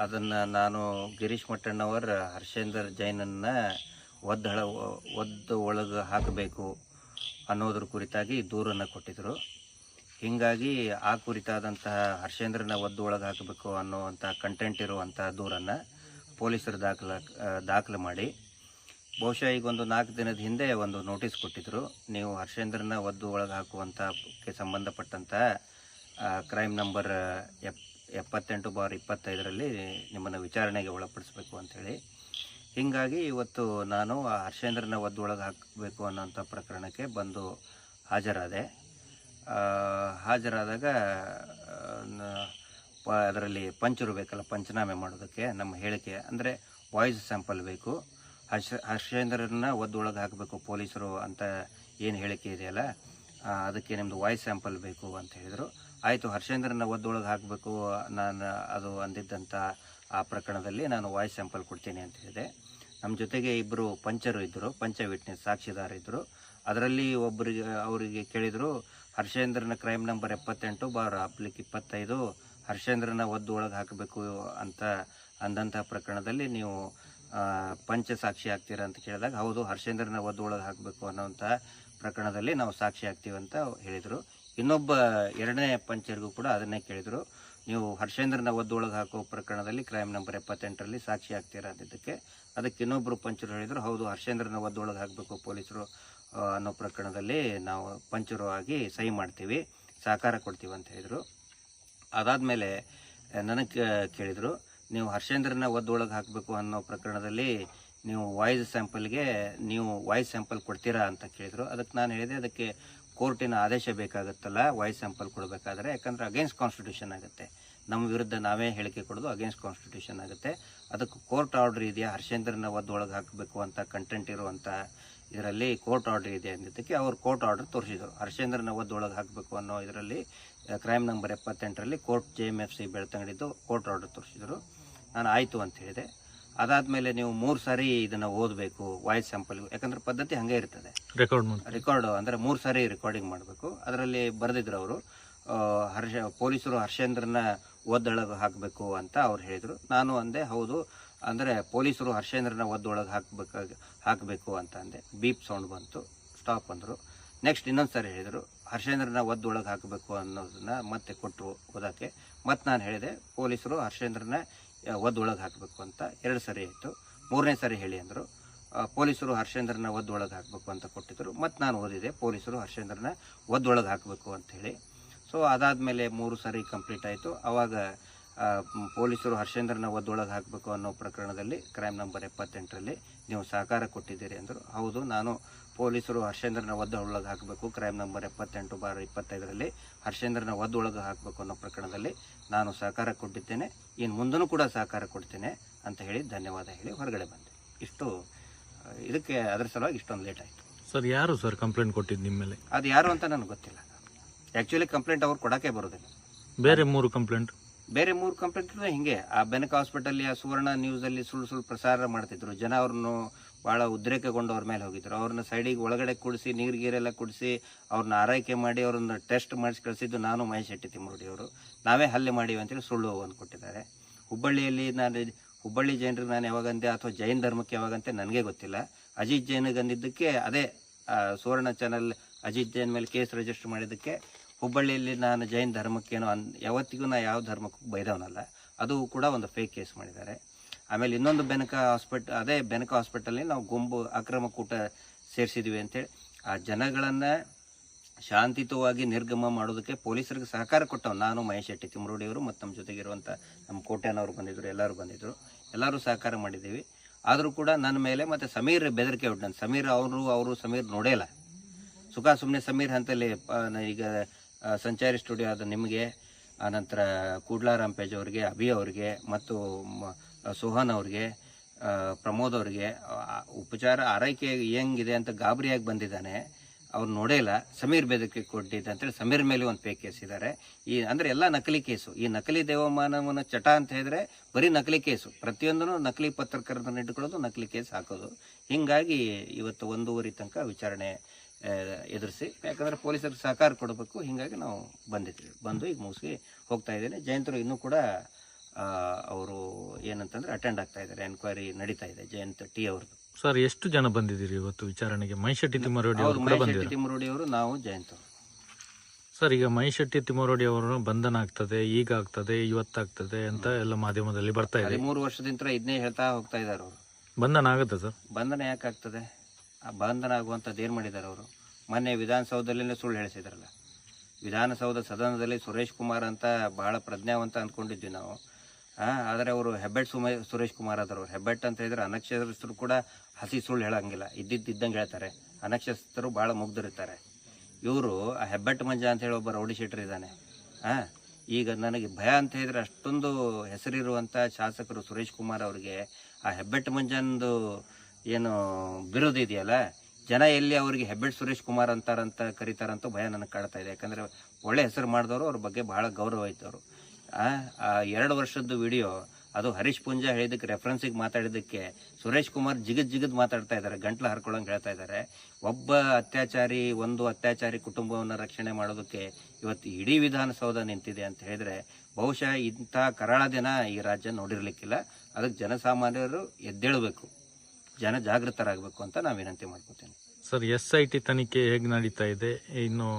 ಅದನ್ನು ನಾನು ಗಿರೀಶ್ ಮಟ್ಟಣ್ಣವರ್, ಹರ್ಷೇಂದರ್ ಜೈನನ್ನು ಒದ್ದಳ, ಒದ್ದು ಒಳಗೆ ಹಾಕಬೇಕು ಅನ್ನೋದ್ರ ಕುರಿತಾಗಿ ದೂರನ್ನು ಕೊಟ್ಟಿದ್ದರು ಹೀಗಾಗಿ ಆ ಕುರಿತಾದಂತಹ ಹರ್ಷೇಂದ್ರನ ಒದ್ದು ಒಳಗೆ ಹಾಕಬೇಕು ಅನ್ನೋವಂಥ ಕಂಟೆಂಟ್ ಇರುವಂಥ ದೂರನ್ನು ಪೊಲೀಸರು ದಾಖಲ, ದಾಖಲು ಮಾಡಿ. ಬಹುಶಃ ಈಗ ಒಂದು ನಾಲ್ಕು ದಿನದ ಹಿಂದೆ ಒಂದು ನೋಟಿಸ್ ಕೊಟ್ಟಿದ್ದರು ನೀವು ಹರ್ಷೇಂದ್ರನ ಒದ್ದು ಒಳಗೆ ಹಾಕುವಂಥಕ್ಕೆ ಸಂಬಂಧಪಟ್ಟಂಥ ಕ್ರೈಮ್ ನಂಬರ್ ಎಪ್ ಎಪ್ಪತ್ತೆಂಟು ಬಾರ್ ಇಪ್ಪತ್ತೈದರಲ್ಲಿ ನಿಮ್ಮನ್ನು ವಿಚಾರಣೆಗೆ ಒಳಪಡಿಸಬೇಕು ಅಂಥೇಳಿ ಹೀಗಾಗಿ ಇವತ್ತು ನಾನು ಆ ಹರ್ಷೇಂದ್ರನ ಒದ್ದು ಒಳಗೆ ಹಾಕಬೇಕು ಅನ್ನೋಂಥ ಪ್ರಕರಣಕ್ಕೆ ಬಂದು ಹಾಜರಾದೆ. ಹಾಜರಾದಾಗ ಹಾಜರಾದಾಗ ಅದರಲ್ಲಿ ಪಂಚರು ಬೇಕಲ್ಲ, ಪಂಚನಾಮೆ ಮಾಡೋದಕ್ಕೆ ನಮ್ಮ ಹೇಳಿಕೆ, ಅಂದರೆ ವಾಯ್ಸ್ ಸ್ಯಾಂಪಲ್ ಬೇಕು. ಹರ್ಷ, ಹರ್ಷೇಂದ್ರನ ಒದ್ದೊಳಗೆ ಹಾಕಬೇಕು ಪೊಲೀಸರು ಅಂತ ಏನು ಹೇಳಿಕೆ ಇದೆಯಲ್ಲ ಅದಕ್ಕೆ ನಿಮ್ಮದು ವಾಯ್ಸ್ ಸ್ಯಾಂಪಲ್ ಬೇಕು ಅಂತ ಹೇಳಿದರು. ಆಯಿತು, ಹರ್ಷೇಂದ್ರನ ಒದ್ದೊಳಗೆ ಹಾಕಬೇಕು, ನಾನು ಅದು ಅಂದಿದ್ದಂಥ ಆ ಪ್ರಕರಣದಲ್ಲಿ ನಾನು ವಾಯ್ಸ್ ಸ್ಯಾಂಪಲ್ ಕೊಡ್ತೀನಿ ಅಂತ ಹೇಳಿದೆ. ನಮ್ಮ ಜೊತೆಗೆ ಇಬ್ಬರು ಪಂಚರು ಇದ್ದರು ಪಂಚ ವಿಟ್ನೆಸ್ ಸಾಕ್ಷಿದಾರ ಇದ್ದರು ಅದರಲ್ಲಿ ಒಬ್ಬರಿಗೆ ಅವರಿಗೆ ಕೇಳಿದರು, ಹರ್ಷೇಂದ್ರನ ಕ್ರೈಮ್ ನಂಬರ್ ಎಪ್ಪತ್ತೆಂಟು ಬಾರ್ ಅಪ್ಲಿಕ್ ಇಪ್ಪತ್ತೈದು, ಹರ್ಷೇಂದ್ರನ ಒದ್ದು ಒಳಗೆ ಹಾಕಬೇಕು ಅಂತ ಅಂದಂಥ ಪ್ರಕರಣದಲ್ಲಿ ನೀವು ಪಂಚ ಸಾಕ್ಷಿ ಆಗ್ತೀರಾ ಅಂತ ಕೇಳಿದಾಗ, ಹೌದು, ಹರ್ಷೇಂದ್ರನ ಒದ್ದು ಒಳಗೆ ಹಾಕಬೇಕು ಅನ್ನೋಂಥ ಪ್ರಕರಣದಲ್ಲಿ ನಾವು ಸಾಕ್ಷಿ ಆಗ್ತೀವಿ ಅಂತ ಹೇಳಿದರು. ಇನ್ನೊಬ್ಬ ಎರಡನೇ ಪಂಚರಿಗೂ ಕೂಡ ಅದನ್ನೇ ಕೇಳಿದರು. ನೀವು ಹರ್ಷೇಂದ್ರನ ಒದ್ದೊಳಗೆ ಹಾಕೋ ಪ್ರಕರಣದಲ್ಲಿ ಕ್ರೈಮ್ ನಂಬರ್ ಎಪ್ಪತ್ತೆಂಟರಲ್ಲಿ ಸಾಕ್ಷಿ ಆಗ್ತೀರಾ ಅಂದಿದ್ದಕ್ಕೆ. ಅದಕ್ಕೆ ಇನ್ನೊಬ್ಬರು ಪಂಚರು ಹೇಳಿದರು, ಹೌದು, ಹರ್ಷೇಂದ್ರನ ಒದ್ದೊಳಗೆ ಹಾಕಬೇಕು ಪೊಲೀಸರು ಅನ್ನೋ ಪ್ರಕರಣದಲ್ಲಿ ನಾವು ಪಂಚರು ಆಗಿ ಸಹಿ ಮಾಡ್ತೀವಿ ಸಹಕಾರ ಕೊಡ್ತೀವಿ ಅಂತ ಹೇಳಿದರು. ಅದಾದಮೇಲೆ ನನಗೆ ಕೇಳಿದರು, ನೀವು ಹರ್ಷೇಂದ್ರನ ಒದ್ದೊಳಗೆ ಹಾಕಬೇಕು ಅನ್ನೋ ಪ್ರಕರಣದಲ್ಲಿ ನೀವು ವಾಯ್ಸ್ ಸ್ಯಾಂಪಲ್ಗೆ ನೀವು ವಾಯ್ಸ್ ಸ್ಯಾಂಪಲ್ ಕೊಡ್ತೀರಾ ಅಂತ ಕೇಳಿದರು. ಅದಕ್ಕೆ ನಾನು ಹೇಳಿದೆ, ಅದಕ್ಕೆ ಕೋರ್ಟಿನ ಆದೇಶ ಬೇಕಾಗುತ್ತಲ್ಲ ವಾಯ್ಸ್ ಸ್ಯಾಂಪಲ್ ಕೊಡಬೇಕಾದ್ರೆ, ಯಾಕಂದರೆ ಅಗೇನ್ಸ್ಟ್ ಕಾನ್ಸ್ಟಿಟ್ಯೂಷನ್ ಆಗುತ್ತೆ. ನಮ್ಮ ವಿರುದ್ಧ ನಾವೇ ಹೇಳಿಕೆ ಕೊಡೋದು ಅಗೇನ್ಸ್ಟ್ ಕಾನ್ಸ್ಟಿಟ್ಯೂಷನ್ ಆಗುತ್ತೆ. ಅದಕ್ಕೆ ಕೋರ್ಟ್ ಆರ್ಡ್ರ್ ಇದೆಯಾ? ಹರ್ಷೇಂದ್ರನ ಒಳಗೆ ಹಾಕಬೇಕು ಅಂತ ಕಂಟೆಂಟ್ ಇರುವಂಥ ಇದರಲ್ಲಿ ಕೋರ್ಟ್ ಆರ್ಡ್ರ್ ಇದೆ ಅಂದಿದ್ದಕ್ಕೆ ಅವರು ಕೋರ್ಟ್ ಆರ್ಡರ್ ತೋರಿಸಿದರು. ಹರ್ಷೇಂದ್ರನ ಒಳಗೆ ಹಾಕಬೇಕು ಅನ್ನೋ ಇದರಲ್ಲಿ crime number ಎಪ್ಪತ್ತೆಂಟರಲ್ಲಿ court J M F C ಬೆಳ್ತಂಗಡಿದ್ದು court order ತೋರಿಸಿದರು. ನಾನು ಆಯಿತು ಅಂತ ಹೇಳಿದೆ. ಅದಾದಮೇಲೆ ನೀವು ಮೂರು ಸಾರಿ ಇದನ್ನ ಓದಬೇಕು ವಾಯ್ಸ್ ಸ್ಯಾಂಪಲ್ ಯಾಕಂದ್ರೆ ಪದ್ಧತಿ ಹಂಗೆ ಇರ್ತದೆ. ರೆಕಾರ್ಡ್ ಅಂದ್ರೆ ರೆಕಾರ್ಡ್ ಅಂದರೆ ಮೂರು ಸಾರಿ ರೆಕಾರ್ಡಿಂಗ್ ಮಾಡಬೇಕು. ಅದರಲ್ಲಿ ಬರೆದಿದ್ರು ಅವರು. ಹರ್ಷ ಪೊಲೀಸರು ಹರ್ಷೇಂದ್ರನ ಒದ್ದೊಳಗೆ ಹಾಕಬೇಕು ಅಂತ ಅವ್ರು ಹೇಳಿದರು. ನಾನು ಅಂದೆ ಹೌದು. ಅಂದರೆ ಪೊಲೀಸರು ಹರ್ಷೇಂದ್ರನ ಒದ್ದೊಳಗೆ ಹಾಕಬೇಕಾಗಿ ಹಾಕಬೇಕು ಅಂತ ಅಂದೆ. ಬೀಪ್ ಸೌಂಡ್ ಬಂತು. ಸ್ಟಾಪ್ ಅಂದರು. ನೆಕ್ಸ್ಟ್ ಇನ್ನೊಂದು ಸಾರಿ ಹೇಳಿದರು. ಹರ್ಷೇಂದ್ರನ ಒದ್ದೊಳಗೆ ಹಾಕಬೇಕು ಅನ್ನೋದನ್ನ ಮತ್ತೆ ಕೊಟ್ಟರು ಓದೋಕ್ಕೆ ಮತ್ತು ನಾನು ಹೇಳಿದೆ ಪೊಲೀಸರು ಹರ್ಷೇಂದ್ರನ ಒದ್ದೊಳಗೆ ಹಾಕಬೇಕು ಅಂತ ಎರಡು ಸರಿ ಇತ್ತು ಮೂರನೇ ಸರಿ ಹೇಳಿ ಅಂದರು. ಪೊಲೀಸರು ಹರ್ಷೇಂದ್ರನ ಒದ್ದೊಳಗೆ ಹಾಕಬೇಕು ಅಂತ ಕೊಟ್ಟಿದ್ದರು ಮತ್ತು ನಾನು ಓದಿದೆ, ಪೊಲೀಸರು ಹರ್ಷೇಂದ್ರನ ಒದ್ದೊಳಗೆ ಹಾಕಬೇಕು ಅಂತ ಹೇಳಿ. ಸೊ ಅದಾದಮೇಲೆ ಮೂರು ಸಾರಿ ಕಂಪ್ಲೀಟ್ ಆಯಿತು. ಆವಾಗ ಪೊಲೀಸರು ಹರ್ಷೇಂದ್ರನ ಒದ್ದೊಳಗೆ ಹಾಕಬೇಕು ಅನ್ನೋ ಪ್ರಕರಣದಲ್ಲಿ, ಕ್ರೈಮ್ ನಂಬರ್ ಎಪ್ಪತ್ತೆಂಟರಲ್ಲಿ ನೀವು ಸಹಕಾರ ಕೊಟ್ಟಿದ್ದೀರಿ ಅಂದರು. ಹೌದು, ನಾನು ಪೊಲೀಸರು ಹರ್ಷೇಂದ್ರನ ಒದ್ದೊಳಗೆ ಹಾಕಬೇಕು. ಕ್ರೈಮ್ ನಂಬರ್ ಎಪ್ಪತ್ತೆಂಟು ಬಾರ್ ಇಪ್ಪತ್ತೈದರಲ್ಲಿ ಹರ್ಷೇಂದ್ರನ ಒದ್ದೊಳಗೆ ಹಾಕಬೇಕು ಅನ್ನೋ ಪ್ರಕರಣದಲ್ಲಿ ನಾನು ಸಹಕಾರ ಕೊಟ್ಟಿದ್ದೇನೆ. ಇನ್ನು ಮುಂದೂ ಕೂಡ ಸಹಕಾರ ಕೊಡ್ತೇನೆ ಅಂತ ಹೇಳಿ ಧನ್ಯವಾದ ಹೇಳಿ ಹೊರಗಡೆ ಬಂದೆ. ಇಷ್ಟು ಇದಕ್ಕೆ ಅದರ ಸಲುವಾಗಿ ಇಷ್ಟೊಂದು ಲೇಟ್ ಆಯಿತು. ಸರ್ ಯಾರು ಸರ್ ಕಂಪ್ಲೇಂಟ್ ಕೊಟ್ಟಿದ್ದು ನಿಮ್ಮ ಮೇಲೆ? ಅದು ಯಾರು ಅಂತ ನನಗೆ ಗೊತ್ತಿಲ್ಲ. ಆ್ಯಕ್ಚುಲಿ ಕಂಪ್ಲೇಂಟ್ ಅವ್ರು ಕೊಡೋಕ್ಕೆ ಬರೋದಿಲ್ಲ. ಬೇರೆ ಮೂರು ಕಂಪ್ಲೇಂಟ್ ಬೇರೆ ಮೂರು ಕಂಪ್ಲೇಂಟ್ ಹಿಂಗೆ. ಆ ಬೆನಕ ಹಾಸ್ಪಿಟಲ್, ಆ ಸುವರ್ಣ ನ್ಯೂಸಲ್ಲಿ ಸುಳ್ಳು ಸುಳ್ಳು ಪ್ರಸಾರ ಮಾಡ್ತಿದ್ರು. ಜನ ಅವ್ರನ್ನು ಭಾಳ ಉದ್ರೇಕಗೊಂಡು ಅವ್ರ ಮೇಲೆ ಹೋಗಿದ್ರು. ಅವ್ರನ್ನ ಸೈಡಿಗೆ ಒಳಗಡೆ ಕುಡಿಸಿ, ನೀರು ಗೀರೆಲ್ಲ ಕುಡಿಸಿ, ಅವ್ರನ್ನ ಆರೈಕೆ ಮಾಡಿ, ಅವ್ರನ್ನ ಟೆಸ್ಟ್ ಮಾಡಿಸಿ ಕಳಿಸಿದ್ದು ನಾನು ಮಹೇಶ್ ಶೆಟ್ಟಿ ತಿಮ್ಮರುಡಿ ಅವರು. ನಾವೇ ಹಲ್ಲೆ ಮಾಡಿವಿ ಅಂತೇಳಿ ಸುಳ್ಳು ಒಂದು ಕೊಟ್ಟಿದ್ದಾರೆ. ಹುಬ್ಬಳ್ಳಿಯಲ್ಲಿ ನಾನು, ಹುಬ್ಬಳ್ಳಿ ಜೈನರಿಗೆ ನಾನು ಯಾವಾಗಂದೆ ಅಥವಾ ಜೈನ್ ಧರ್ಮಕ್ಕೆ ಯಾವಾಗಂತೆ ನನಗೆ ಗೊತ್ತಿಲ್ಲ. ಅಜಿತ್ ಜೈನ್ಗೆ ಅಂದಿದ್ದಕ್ಕೆ ಅದೇ ಸುವರ್ಣ ಚಾನಲ್ ಅಜಿತ್ ಜೈನ್ ಮೇಲೆ ಕೇಸ್ ರಿಜಿಸ್ಟರ್ ಮಾಡಿದ್ದಕ್ಕೆ ಹುಬ್ಬಳ್ಳಿಯಲ್ಲಿ ನಾನು ಜೈನ್ ಧರ್ಮಕ್ಕೇನೋ ಅನ್ ಯಾವತ್ತಿಗೂ ನಾನು ಯಾವ ಧರ್ಮಕ್ಕೂ ಬೈದವನಲ್ಲ. ಅದು ಕೂಡ ಒಂದು ಫೇಕ್ ಕೇಸ್ ಮಾಡಿದ್ದಾರೆ. ಆಮೇಲೆ ಇನ್ನೊಂದು ಬೆನಕ ಹಾಸ್ಪಿಟ್ ಅದೇ ಬೆನಕ ಹಾಸ್ಪಿಟಲ್ಲಿ ನಾವು ಗುಂಪು ಅಕ್ರಮ ಕೂಟ ಸೇರಿಸಿದ್ವಿ ಅಂತೇಳಿ ಆ ಜನಗಳನ್ನು ಶಾಂತಿಯುತವಾಗಿ ನಿರ್ಗಮ ಮಾಡೋದಕ್ಕೆ ಪೊಲೀಸರಿಗೆ ಸಹಕಾರ ಕೊಟ್ಟವು ನಾನು ಮಹೇಶ್ ಶೆಟ್ಟಿ ತಿಮ್ರೋಡಿಯವರು ಮತ್ತು ನಮ್ಮ ಜೊತೆಗಿರುವಂಥ ನಮ್ಮ ಕೋಟ್ಯಾನವರು ಬಂದಿದ್ದರು ಎಲ್ಲರೂ ಬಂದಿದ್ದರು ಎಲ್ಲರೂ ಸಹಕಾರ ಮಾಡಿದ್ದೀವಿ. ಆದರೂ ಕೂಡ ನನ್ನ ಮೇಲೆ ಮತ್ತು ಸಮೀರ್ ಬೆದರಿಕೆ ಉಂಟು ಸಮೀರ್ ಅವರು ಅವರು ಸಮೀರ್ ನೋಡೇ ಇಲ್ಲ. ಸುಖ ಸುಮ್ಮನೆ ಸಮೀರ್ ಅಂತಲ್ಲಿ ಈಗ ಸಂಚಾರಿ ಸ್ಟುಡಿಯೋ ಆದ ನಿಮಗೆ ಆನಂತರ ಕೂಡ್ಲಾ ರಾಂಪೇಜ್ ಅವರಿಗೆ, ಅಭಿ ಅವರಿಗೆ, ಮತ್ತು ಸೋಹನ್ ಅವ್ರಿಗೆ ಪ್ರಮೋದ್ ಅವರಿಗೆ ಉಪಚಾರ ಆರೈಕೆ ಹೆಂಗಿದೆ ಅಂತ ಗಾಬರಿಯಾಗಿ ಬಂದಿದ್ದಾನೆ. ಅವ್ರು ನೋಡೇ ಇಲ್ಲ. ಸಮೀರ್ ಬೇದಕ್ಕೆ ಕೊಟ್ಟಿದ್ದ ಅಂತೇಳಿ ಸಮೀರ್ ಮೇಲೆ ಒಂದು ಪೇ ಕೇಸ್ ಇದ್ದಾರೆ ಈ, ಅಂದರೆ ಎಲ್ಲ ನಕಲಿ ಕೇಸು. ಈ ನಕಲಿ ದೇವಮಾನವನ ಚಟ ಅಂತ ಹೇಳಿದ್ರೆ ಬರೀ ನಕಲಿ ಕೇಸು. ಪ್ರತಿಯೊಂದೂ ನಕಲಿ ಪತ್ರಕರ್ತನ ಇಟ್ಕೊಳ್ಳೋದು, ನಕಲಿ ಕೇಸ್ ಹಾಕೋದು. ಹೀಗಾಗಿ ಇವತ್ತು ಒಂದೂವರೆ ತನಕ ವಿಚಾರಣೆ ಎದುರಿಸಿ. ಯಾಕಂದರೆ ಪೊಲೀಸರಿಗೆ ಸಹಕಾರ ಕೊಡಬೇಕು. ಹೀಗಾಗಿ ನಾವು ಬಂದಿದ್ವಿ ಬಂದು ಈಗ ಮುಗಿಸಿ ಹೋಗ್ತಾ ಇದ್ದೇನೆ. ಜಯಂತರು ಇನ್ನೂ ಕೂಡ ಆ, ಅವರು ಏನಂತಂದರೆ ಅಟೆಂಡ್ ಆಗ್ತಾ ಇದ್ದಾರೆ. ಎನ್ಕ್ವೈರಿ ನಡೀತಾ ಇದೆ. ಜಯಂತ್ ಟಿ ಅವ್ರದ್ದು. ಸರ್ ಎಷ್ಟು ಜನ ಬಂದಿದ್ದೀರಿ ಇವತ್ತು ವಿಚಾರಣೆಗೆ? ಮೈಶೆಟ್ಟಿ ತಿಮ್ಮರೋಡಿ ಅವರು ಅವರು ಕೂಡ ಮಹೇಶ್ ಬಂದಿದ್ದಾರೆ. ಶೆಟ್ಟಿ ಅವರು ನಾವು ಜಯಂತ ಅವರು. ಸರ್ ಈಗ ಮೈಶೆಟ್ಟಿ ತಿಮ್ಮರೋಡಿ ಅವರು ಬಂಧನ ಆಗ್ತದೆ ಈಗ ಆಗ್ತದೆ ಇವತ್ತಾಗ್ತದೆ ಅಂತ ಎಲ್ಲ ಮಾಧ್ಯಮದಲ್ಲಿ ಬರ್ತಾ ಇದೆ. ಮೂರು ವರ್ಷದಿಂದ ಇದನ್ನೇ ಹೇಳ್ತಾ ಹೋಗ್ತಾ ಇದ್ದಾರೆ ಅವರು. ಬಂಧನ ಆಗುತ್ತೆ ಸರ್ ಬಂಧನ ಯಾಕಾಗ್ತದೆ? ಆ ಬಂಧನ ಆಗುವಂಥದ್ದು ಏನು ಮಾಡಿದ್ದಾರೆ ಅವರು? ಮೊನ್ನೆ ವಿಧಾನಸೌಧದಲ್ಲೇ ಸುಳ್ಳು ಹೇಳಿಸಿದ್ರಲ್ಲ. ವಿಧಾನಸೌಧ ಸದನದಲ್ಲಿ ಸುರೇಶ್ ಕುಮಾರ್ ಅಂತ ಬಹಳ ಪ್ರಜ್ಞಾವಂತ ಅಂದ್ಕೊಂಡಿದ್ವಿ ನಾವು. ಆದರೆ ಅವರು ಹೆಬ್ಬೆಟ್ ಸುಮ, ಸುರೇಶ್ ಕುಮಾರ್ ಆದರು ಹೆಬ್ಬೆಟ್ ಅಂತ ಹೇಳಿದ್ರೆ ಅನಕ್ಷರಸ್ಥರು ಕೂಡ ಹಸಿ ಸುಳ್ಳು ಹೇಳಂಗಿಲ್ಲ. ಇದ್ದಿದ್ದಂಗೆ ಹೇಳ್ತಾರೆ. ಅನಕ್ಷರಸ್ಥರು ಭಾಳ ಮುಗ್ದಿರ್ತಾರೆ ಇವರು ಆ ಹೆಬ್ಬೆಟ್ ಮಂಜ ಅಂತ ಹೇಳಿ ಒಬ್ಬ ರೌಡಿ ಇದ್ದಾನೆ. ಹಾಂ ಈಗ ನನಗೆ ಭಯ ಅಂತ ಹೇಳಿದ್ರೆ ಅಷ್ಟೊಂದು ಹೆಸರಿರುವಂಥ ಶಾಸಕರು ಸುರೇಶ್ ಕುಮಾರ್ ಅವರಿಗೆ ಆ ಹೆಬ್ಬೆಟ್ ಮಂಜಂದು ಏನು ಬಿರುದು ಇದೆಯಲ್ಲ? ಜನ ಎಲ್ಲಿ ಅವರಿಗೆ ಹೆಬ್ಬೆಟ್ ಸುರೇಶ್ ಕುಮಾರ್ ಅಂತಾರಂತ ಕರೀತಾರಂತ ಭಯ ನನಗೆ ಕಾಡ್ತಾ ಇದೆ. ಯಾಕಂದರೆ ಒಳ್ಳೆ ಹೆಸರು ಮಾಡಿದವರು, ಅವ್ರ ಬಗ್ಗೆ ಭಾಳ ಗೌರವ ಇದ್ದವರು. ಆ ಎರಡು ವರ್ಷದ್ದು ವಿಡಿಯೋ, ಅದು ಹರೀಶ್ ಪುಂಜಾ ಹೇಳಿದ್ದಕ್ಕೆ ರೆಫರೆನ್ಸಿಗೆ ಮಾತಾಡಿದ್ದಕ್ಕೆ ಸುರೇಶ್ ಕುಮಾರ್ ಜಿಗದ್ ಜಿಗದ್ ಮಾತಾಡ್ತಾ ಇದ್ದಾರೆ, ಗಂಟ್ಲು ಹರ್ಕೊಳ್ಳೋಂಗೆ ಹೇಳ್ತಾ ಇದ್ದಾರೆ. ಒಬ್ಬ ಅತ್ಯಾಚಾರಿ, ಒಂದು ಅತ್ಯಾಚಾರಿ ಕುಟುಂಬವನ್ನು ರಕ್ಷಣೆ ಮಾಡೋದಕ್ಕೆ ಇವತ್ತು ಇಡೀ ವಿಧಾನಸೌಧ ನಿಂತಿದೆ ಅಂತ ಹೇಳಿದ್ರೆ, ಬಹುಶಃ ಇಂಥ ಕರಾಳ ದಿನ ಈ ರಾಜ್ಯ ನೋಡಿರಲಿಕ್ಕಿಲ್ಲ. ಅದಕ್ಕೆ ಜನಸಾಮಾನ್ಯರು ಎದ್ದೇಳಬೇಕು. ಜನ ಜಾಗೃತರಾಗಬೇಕು ಅಂತ ನಾವು ವಿನಂತಿ ಮಾಡ್ಕೋತೇನೆ. ಸರ್ ಎಸ್ ಐ ಟಿ ತನಿಖೆ ಹೇಗೆ ನಡೀತಾ ಇದೆ? ಇನ್ನು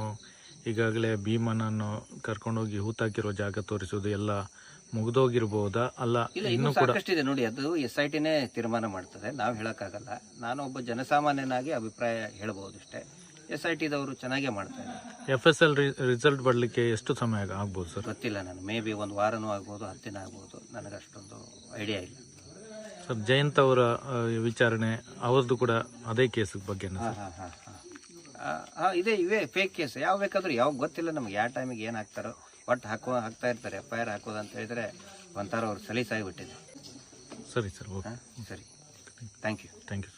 ಈಗಾಗಲೇ ಭೀಮನನ್ನು ಕರ್ಕೊಂಡೋಗಿ ಹೂತಾಕಿರೋ ಜಾಗ ತೋರಿಸೋದು ಎಲ್ಲ ಮುಗಿದೋಗಿರ್ಬೋದಾ? ಅಲ್ಲ ಇಲ್ಲ ಇನ್ನೂ ಸಾಕಷ್ಟಿದೆ ನೋಡಿ ಅದು ಎಸ್ ಐ ಟಿನೇ ತೀರ್ಮಾನ ಮಾಡ್ತದೆ. ನಾವು ಹೇಳೋಕ್ಕಾಗಲ್ಲ. ನಾನು ಒಬ್ಬ ಜನಸಾಮಾನ್ಯನಾಗಿ ಅಭಿಪ್ರಾಯ ಹೇಳ್ಬೋದು ಅಷ್ಟೇ ಎಸ್ ಐ ಟಿದವರು ಚೆನ್ನಾಗೇ ಮಾಡ್ತಾರೆ ಎಫ್ ಎಸ್ ಎಲ್ ರಿಸಲ್ಟ್ ಬರಲಿಕ್ಕೆ ಎಷ್ಟು ಸಮಯ ಆಗ್ಬೋದು ಸರ್? ಗೊತ್ತಿಲ್ಲ ನಾನು. ಮೇ ಬಿ ಒಂದು ವಾರನೂ ಆಗ್ಬೋದು ಹತ್ತು ದಿನ ಆಗ್ಬೋದು. ನನಗಷ್ಟೊಂದು ಐಡಿಯಾ ಇಲ್ಲ. ಸರ್ ಜಯಂತ್ ಅವರ ವಿಚಾರಣೆ ಅವರದ್ದು ಕೂಡ ಅದೇ ಕೇಸ್ ಬಗ್ಗೆ ಇದೇ ಹಾಂ ಹಾಂ ಹಾಂ ಹಾಂ. ಇದೆ ಇವೆ ಫೇಕ್ ಕೇಸ್ ಯಾವ ಬೇಕಾದ್ರೂ ಯಾವ ಗೊತ್ತಿಲ್ಲ ನಮ್ಗೆ ಯಾವ ಟೈಮಿಗೆ ಏನು ಹಾಕ್ತಾರೋ. ಒಟ್ಟು ಹಾಕೋ ಹಾಕ್ತಾ ಇರ್ತಾರೆ ಎಫ್ ಐ ಆರ್ ಹಾಕೋದು ಅಂತ ಹೇಳಿದ್ರೆ ಒಂಥರ ಅವ್ರು ಸಲೀಸಾಗಿಬಿಟ್ಟಿದೆ ಸರಿ ಸರ್ ಓಕೆ. ಸರಿ. Thank you thank you